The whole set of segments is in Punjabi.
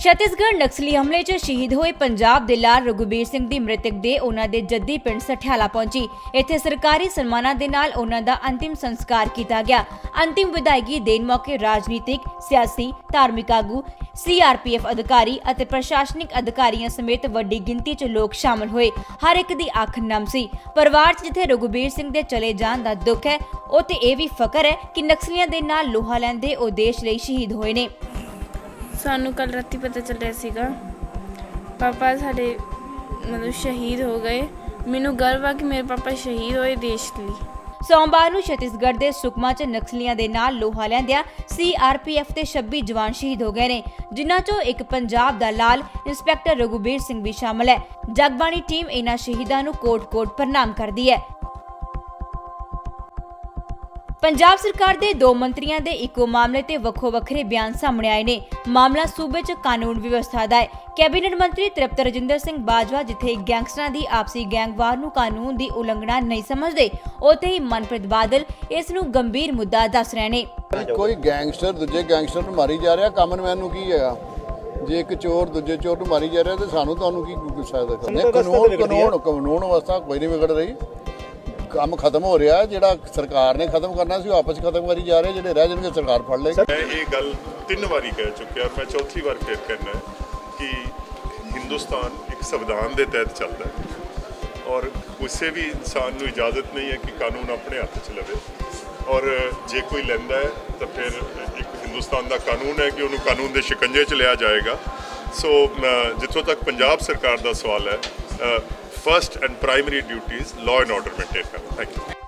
ਛੱਤੀਸਗੜ੍ਹ ਨਕਸਲੀ ਹਮਲੇ 'ਚ ਸ਼ਹੀਦ ਹੋਏ ਪੰਜਾਬ ਦੇ ਲਾਲ ਰਘੁਬੀਰ ਸਿੰਘ ਦੀ ਮ੍ਰਿਤਕ ਦੇ ਉਹਨਾਂ ਦੇ ਜੱਦੀ ਪਿੰਡ ਸਠਿਆਲਾ ਪਹੁੰਚੀ। ਇੱਥੇ ਸਰਕਾਰੀ ਸਨਮਾਨਾਂ ਦੇ ਨਾਲ ਉਹਨਾਂ ਦਾ ਅੰਤਿਮ ਸੰਸਕਾਰ ਕੀਤਾ ਗਿਆ। ਅੰਤਿਮ ਵਿਦਾਇਗੀ ਦੇਣ ਮੌਕੇ ਰਾਜਨੀਤਿਕ, ਸਿਆਸੀ, ਧਾਰਮਿਕ ਆਗੂ ਸੀਆਰਪੀਐਫ ਅਧਿਕਾਰੀ ਅਤੇ ਪ੍ਰਸ਼ਾਸਨਿਕ ਅਧਿਕਾਰੀਆਂ ਸਮੇਤ ਵੱਡੀ ਗਿਣਤੀ 'ਚ ਲੋਕ ਸ਼ਾਮਲ ਹੋਏ। ਹਰ ਇੱਕ ਦੀ ਅੱਖ ਨਮ ਸੀ। ਪਰਿਵਾਰ 'ਚ ਜਿੱਥੇ ਰਘੁਬੀਰ ਸਿੰਘ ਦੇ ਚਲੇ ਜਾਣ ਦਾ ਦੁੱਖ ਹੈ, ਉੱਥੇ ਇਹ ਵੀ ਫਕਰ ਹੈ ਕਿ ਨਕਸਲੀਆਂ ਦੇ ਨਾਲ ਲੋਹਾ ਲੈਂਦੇ ਉਹ ਦੇਸ਼ ਲਈ ਸ਼ਹੀਦ ਹੋਏ ਨੇ। ਸਾਨੂੰ ਕੱਲ ਰਾਤੀ ਪਤਾ ਚੱਲਿਆ ਸੀਗਾ। ਪਾਪਾ ਸਾਡੇ ਮਤਲਬ ਸ਼ਹੀਦ ਹੋ ਗਏ। ਮੈਨੂੰ ਗਰਵ ਆ ਕਿ ਮੇਰੇ ਪਾਪਾ ਸ਼ਹੀਦ ਹੋਏ ਦੇਸ਼ ਲਈ। ਸੋਮਵਾਰ ਨੂੰ ਛਤੀਸਗੜ੍ਹ ਦੇ ਸੁਕਮਾ 'ਚ ਨਕਸਲੀਆਂ ਦੇ ਨਾਲ ਲੋਹਾ ਲੈਂਦਿਆਂ ਸੀਆਰਪੀਐਫ ਦੇ 26 ਜਵਾਨ ਸ਼ਹੀਦ ਹੋ ਗਏ ਨੇ, ਜਿਨ੍ਹਾਂ 'ਚੋਂ ਇੱਕ ਪੰਜਾਬ ਦਾ ਲਾਲ ਇੰਸਪੈਕਟਰ ਰਘੁਬੀਰ ਸਿੰਘ ਵੀ ਸ਼ਾਮਲ ਹੈ। ਜਗਬਾਣੀ ਟੀਮ ਇਹਨਾਂ ਸ਼ਹੀਦਾਂ ਨੂੰ ਕੋਟ-ਕੋਟ ਪ੍ਰਣਾਮ ਕਰਦੀ ਹੈ। ਪੰਜਾਬ ਸਰਕਾਰ ਦੇ ਦੋ ਮੰਤਰੀਆਂ ਦੇ ਇੱਕੋ ਮਾਮਲੇ ਤੇ ਵੱਖੋ ਵੱਖਰੇ ਬਿਆਨ ਸਾਹਮਣੇ ਆਏ ਨੇ। ਮਾਮਲਾ ਸੂਬੇ 'ਚ ਕਾਨੂੰਨ ਵਿਵਸਥਾ ਦਾ ਹੈ। ਕੈਬਨਿਟ ਮੰਤਰੀ ਤ੍ਰਿਪਤ ਰਜਿੰਦਰ ਸਿੰਘ ਬਾਜਵਾ ਜਿੱਥੇ ਗੈਂਗਸਟਰਾਂ ਦੀ ਆਪਸੀ ਗੈਂਗਵਾਰ ਨੂੰ ਕਾਨੂੰਨ ਦੀ ਉਲੰਘਣਾ ਨਹੀਂ ਸਮਝਦੇ ਉੱਥੇ ਹੀ ਮਨਪ੍ਰੀਤ ਬਾਦਲ ਇਸ ਨੂੰ ਗੰਭੀਰ ਮੁੱਦਾ ਦੱਸ ਰਹੇ ਨੇ। ਕੋਈ ਗੈਂਗਸਟਰ ਦੂਜੇ ਗੈਂਗਸਟਰ ਨੂੰ ਮਾਰੀ ਜਾ ਰਿਹਾ। ਕਾਮਨਮੈਨ ਨੂੰ ਕੀ ਹੈਗਾ? ਜੇ ਇੱਕ ਚੋਰ ਦੂਜੇ ਚੋਰ ਨੂੰ ਮਾਰੀ ਜਾ ਰਿਹਾ ਤੇ ਸਾਨੂੰ ਤੁਹਾਨੂੰ ਕੀ ਗੁੱਸਾ ਦਾ ਕਰਨਾ ਕਾਨੂੰਨ ਕਾਨੂੰਨ ਕਾਨੂੰਨ ਅਵਸਥਾ ਕੋਈ ਨਹੀਂ ਵਿਗੜ ਰਹੀ। ਕੰਮ ਖਤਮ ਹੋ ਰਿਹਾ ਜਿਹੜਾ ਸਰਕਾਰ ਨੇ ਖਤਮ ਕਰਨਾ ਸੀ ਉਹ ਆਪਸ 'ਚ ਖਤਮ ਕਰੀ ਜਾ ਰਹੇ ਜਿਹੜੇ ਰਹਿ ਜਾਣਗੇ ਸਰਕਾਰ ਫੜ ਲਏਗੀ। ਮੈਂ ਇਹ ਗੱਲ ਤਿੰਨ ਵਾਰੀ ਕਹਿ ਚੁੱਕਿਆ ਮੈਂ ਚੌਥੀ ਵਾਰ ਫੇਰ ਕਹਿਣਾ ਕਿ ਹਿੰਦੁਸਤਾਨ ਇੱਕ ਸੰਵਿਧਾਨ ਦੇ ਤਹਿਤ ਚੱਲਦਾ ਹੈ। ਔਰ ਕਿਸੇ ਵੀ ਇਨਸਾਨ ਨੂੰ ਇਜਾਜ਼ਤ ਨਹੀਂ ਹੈ ਕਿ ਕਾਨੂੰਨ ਆਪਣੇ ਹੱਥ 'ਚ ਲਵੇ। ਔਰ ਜੇ ਕੋਈ ਲੈਂਦਾ ਹੈ ਤਾਂ ਫਿਰ ਇੱਕ ਹਿੰਦੁਸਤਾਨ ਦਾ ਕਾਨੂੰਨ ਹੈ ਕਿ ਉਹਨੂੰ ਕਾਨੂੰਨ ਦੇ ਸ਼ਿਕੰਜੇ 'ਚ ਲਿਆ ਜਾਏਗਾ। ਸੋ ਅ, ਜਿੱਥੋਂ ਤੱਕ ਪੰਜਾਬ ਸਰਕਾਰ ਦਾ ਸਵਾਲ ਹੈ first and primary duty is law and order maintained. Thank you.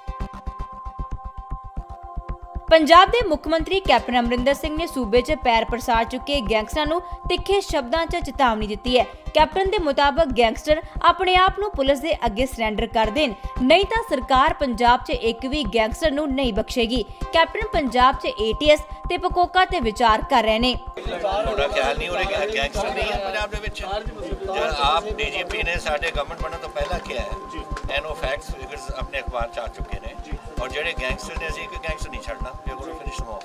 Punjab ਦੇ ਮੁੱਖ ਮੰਤਰੀ ਕੈਪਟਨ ਅਮਰਿੰਦਰ ਸਿੰਘ ਨੇ ਸੂਬੇ 'ਚ ਪੈਰ ਪ੍ਰਸਾਰ ਚੁੱਕੇ ਗੈਂਗਸਟਰਾਂ ਨੂੰ ਤਿੱਖੇ ਸ਼ਬਦਾਂ 'ਚ ਚੇਤਾਵਨੀ ਦਿੱਤੀ ਹੈ। ਕੈਪਟਨ ਦੇ ਮੁਤਾਬਕ ਗੈਂਗਸਟਰ ਆਪਣੇ ਆਪ ਨੂੰ ਪੁਲਿਸ ਦੇ ਅੱਗੇ ਸਰੈਂਡਰ ਕਰ ਦੇਣ ਨਹੀਂ ਤਾਂ ਸਰਕਾਰ ਪੰਜਾਬ 'ਚ ਇੱਕ ਵੀ ਗੈਂਗਸਟਰ ਨੂੰ ਨਹੀਂ ਬਖਸ਼ੇਗੀ। ਕੈਪਟਨ ਪੰਜਾਬ 'ਚ ਏਟੀਐਸ ਤੇ ਪਕੋਕਾ ਤੇ ਵਿਚਾਰ ਕਰ ਰਹੇ ਨੇ। ਤੁਹਾਡਾ ਖਿਆਲ ਨਹੀਂ ਹੋ ਰਿਹਾ ਕਿ ਗੈਂਗਸਟਰ ਨਹੀਂ ਹੈ ਪੰਜਾਬ ਦੇ ਵਿੱਚ? ਜਦ ਆਪ ਡੀਜੀਪੀ ਨੇ ਸਾਡੇ ਗਵਰਨਮੈਂਟ ਬਣਨ ਤੋਂ ਪਹਿਲਾਂ ਕਿਹਾ ਹੈ ਐਨੋ ਫੈਕਟਸ ਫਿਗਰਸ ਆਪਣੇ ਅਖਬਾਰ ਚ ਆ ਚੁੱਕੇ ਨੇ। ਔਰ ਜਿਹੜੇ ਗੈਂਗਸਟਰ ਨੇ ਅਸੀਂ ਇੱਕ ਗੈਂਗਸਟਰ ਨਹੀਂ ਛੱਡਣਾ। ਵੀ ਉਹ ਫਿਨਿਸ਼ ਨੂੰ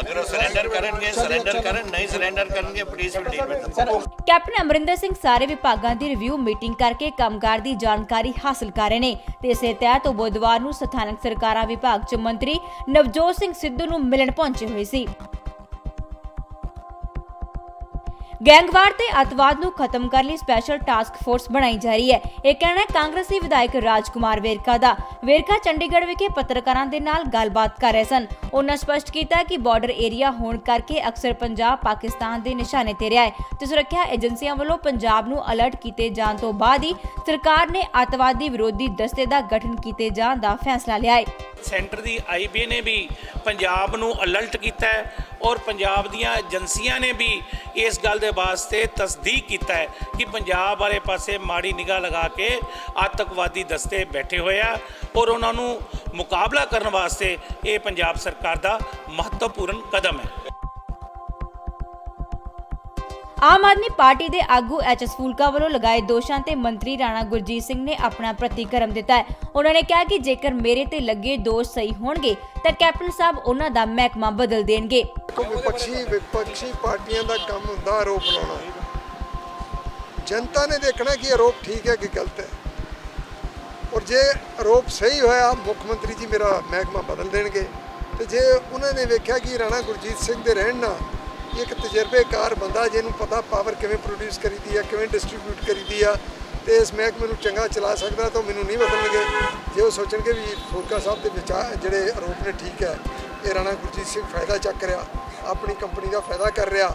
ਅਗਰ ਉਹ ਸਰੈਂਡਰ ਕਰਨਗੇ ਸਰੈਂਡਰ ਕਰਨ ਨਹੀਂ ਸਰੈਂਡਰ ਕਰਨਗੇ police will deal with them captain Amarinder Singh ਸਾਰੇ ਵਿਭਾਗਾਂ ਦੀ ਰਿਵਿਊ ਮੀਟਿੰਗ ਕਰਕੇ ਕੰਮਕਾਰ ਦੀ ਜਾਣਕਾਰੀ ਹਾਸਲ ਕਰ ਰਹੇ ਨੇ। ਤੇ ਇਸੇ ਤਹਿਤ ਉਹ ਬੁੱਧਵਾਰ ਨੂੰ ਸਥਾਨਕ ਸਰਕਾਰਾਂ ਵਿਭਾਗ 'ਚ ਮੰਤਰੀ ਨਵਜੋਤ ਸਿੰਘ ਸਿੱਧੂ ਨੂੰ ਮਿਲਣ ਪਹੁੰਚੇ ਹੋਏ ਸੀ। ਗੈਂਗਵਾਰ ਤੇ ਅਤਵਾਦ ਨੂੰ ਖਤਮ ਕਰਨ ਲਈ ਸਪੈਸ਼ਲ ਟਾਸਕ ਫੋਰਸ ਬਣਾਈ ਜਾ ਰਹੀ ਹੈ। ਇਹ ਕਹਿਣਾ ਹੈ ਕਾਂਗਰਸੀ ਵਿਧਾਇਕ ਰਾਜਕੁਮਾਰ ਵੇਰਕਾ ਦਾ। ਵੇਰਕਾ ਚੰਡੀਗੜ੍ਹ ਵਿਖੇ ਪੱਤਰਕਾਰਾਂ ਦੇ ਨਾਲ ਗੱਲਬਾਤ ਕਰ ਰਹੇ ਸਨ। ਉਹਨਾਂ ਸਪਸ਼ਟ ਕੀਤਾ ਕਿ ਬਾਰਡਰ ਏਰੀਆ ਹੋਣ ਕਰਕੇ ਅਕਸਰ ਪੰਜਾਬ ਪਾਕਿਸਤਾਨ ਦੇ ਨਿਸ਼ਾਨੇ ਤੇ ਰਿਹਾ ਹੈ। ਤੇ ਸੁਰੱਖਿਆ ਏਜੰਸੀਆਂ ਵੱਲੋਂ ਪੰਜਾਬ ਨੂੰ ਅਲਰਟ ਕੀਤੇ ਜਾਣ ਤੋਂ ਬਾਅਦ ਹੀ ਸਰਕਾਰ ਨੇ ਅਤਵਾਦੀ ਵਿਰੋਧੀ ਦਸਤੇ ਦਾ ਗਠਨ ਕੀਤੇ ਜਾਣ ਦਾ ਫੈਸਲਾ ਲਿਆ ਹੈ। ਸੈਂਟਰ ਦੀ ਆਈਬੀ ਨੇ ਵੀ ਪੰਜਾਬ ਨੂੰ ਅਲਰਟ ਕੀਤਾ ਹੈ ਔਰ ਪੰਜਾਬ ਦੀਆਂ ਏਜੰਸੀਆਂ ਨੇ ਵੀ ਇਸ ਗੱਲ ਦੇ ਵਾਸਤੇ ਤਸਦੀਕ ਕੀਤਾ ਹੈ ਕਿ ਪੰਜਾਬ ਵਾਲੇ ਪਾਸੇ ਮਾੜੀ ਨਿਗਾਹ ਲਗਾ ਕੇ ਆਤੰਕਵਾਦੀ ਦਸਤੇ ਬੈਠੇ ਹੋਏ ਆ ਔਰ ਉਹਨਾਂ ਨੂੰ ਮੁਕਾਬਲਾ ਕਰਨ ਵਾਸਤੇ ਇਹ ਪੰਜਾਬ ਸਰਕਾਰ ਦਾ ਮਹੱਤਵਪੂਰਨ ਕਦਮ ਹੈ। ਆਮ ਆਦਮੀ ਪਾਰਟੀ ਦੇ ਆਗੂ ਐਚਐਸ ਫੂਲਕਾ ਵੱਲੋਂ ਲਗਾਏ ਦੋਸ਼ਾਂ ਤੇ ਮੰਤਰੀ ਰਾਣਾ ਗੁਰਜੀਤ ਸਿੰਘ ਨੇ ਆਪਣਾ ਪ੍ਰਤੀਕਰਮ ਦਿੱਤਾ ਹੈ। ਉਹਨਾਂ ਨੇ ਕਿਹਾ ਕਿ ਜੇਕਰ ਮੇਰੇ ਤੇ ਲੱਗੇ ਦੋਸ਼ ਸਹੀ ਹੋਣਗੇ, ਤਾਂ ਕੈਪਟਨ ਸਾਹਿਬ ਉਹਨਾਂ ਦਾ ਮਹਿਕਮਾ ਬਦਲ ਦੇਣਗੇ। ਵਿਪਕਸ਼ੀ ਵਿਪਕਸ਼ੀ ਪਾਰਟੀਆਂ ਦਾ ਕੰਮ ਹੁੰਦਾ ਆਰੋਪ ਲਾਉਣਾ। ਜਨਤਾ ਨੇ ਦੇਖਣਾ ਕਿ ਆਰੋਪ ਠੀਕ ਹੈ ਕਿ ਗਲਤ ਹੈ। ਔਰ ਜੇ ਆਰੋਪ ਸਹੀ ਹੋਇਆ, ਮੁੱਖ ਮੰਤਰੀ ਜੀ ਮੇਰਾ ਮਹਿਕਮਾ ਬਦਲ ਦੇਣਗੇ। ਤੇ ਜੇ ਉਹਨਾਂ ਨੇ ਵੇਖਿਆ ਕਿ ਰਾਣਾ ਗੁਰਜੀਤ ਸਿੰਘ ਦੇ ਰਹਿਣ ਨਾਲ ਇੱਕ ਤਜਰਬੇਕਾਰ ਬੰਦਾ ਜਿਹਨੂੰ ਪਤਾ ਪਾਵਰ ਕਿਵੇਂ ਪ੍ਰੋਡਿਊਸ ਕਰੀਦੀ ਆ, ਕਿਵੇਂ ਡਿਸਟ੍ਰੀਬਿਊਟ ਕਰੀਦੀ ਆ, ਤੇ ਇਸ ਮਹਿਕਮੇ ਨੂੰ ਚੰਗਾ ਚਲਾ ਸਕਦਾ ਤਾਂ ਮੈਨੂੰ ਨਹੀਂ ਬਦਲਣਗੇ ਜੇ ਉਹ ਸੋਚਣਗੇ ਵੀ ਫੂਲਕਾ ਸਾਹਿਬ ਦੇ ਵਿਚਾਰ ਜਿਹੜੇ ਆਰੋਪ ਨੇ ਠੀਕ ਹੈ, ਇਹ ਰਾਣਾ ਗੁਰਜੀਤ ਸਿੰਘ ਫਾਇਦਾ ਚੱਕ ਰਿਹਾ, ਆਪਣੀ ਕੰਪਨੀ ਦਾ ਫਾਇਦਾ ਕਰ ਰਿਹਾ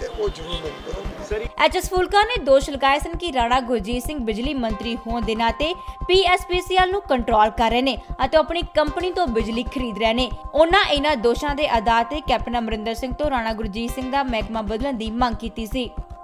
ਤੇ ਉਹ ਜ਼ਰੂਰ ਮੈਨੂੰ ਬਦਲਣਗੇ ਐਚਐਸ ਫੂਲਕਾ ਨੇ ਦੋਸ਼ ਲਗਾਏ ਸਨ ਕਿ ਰਾਣਾ ਗੁਰਜੀਤ ਸਿੰਘ ਬਿਜਲੀ ਮੰਤਰੀ ਹੋਣ ਦੇ ਨਾਤੇ ਪੀਐਸਪੀਸੀਐਲ ਨੂੰ ਕੰਟਰੋਲ ਕਰ ਰਹੇ ਨੇ ਅਤੇ ਆਪਣੀ ਕੰਪਨੀ ਤੋਂ ਬਿਜਲੀ ਖਰੀਦ ਰਹੇ ਨੇ। ਉਹਨਾਂ ਇਹਨਾਂ ਦੋਸ਼ਾਂ ਦੇ ਆਧਾਰ ਤੇ ਕੈਪਟਨ ਅਮਰਿੰਦਰ ਸਿੰਘ ਤੋਂ ਰਾਣਾ ਗੁਰਜੀਤ ਸਿੰਘ ਦਾ ਮਹਿਕਮਾ ਬਦਲਣ ਦੀ ਮੰਗ ਕੀਤੀ ਸੀ।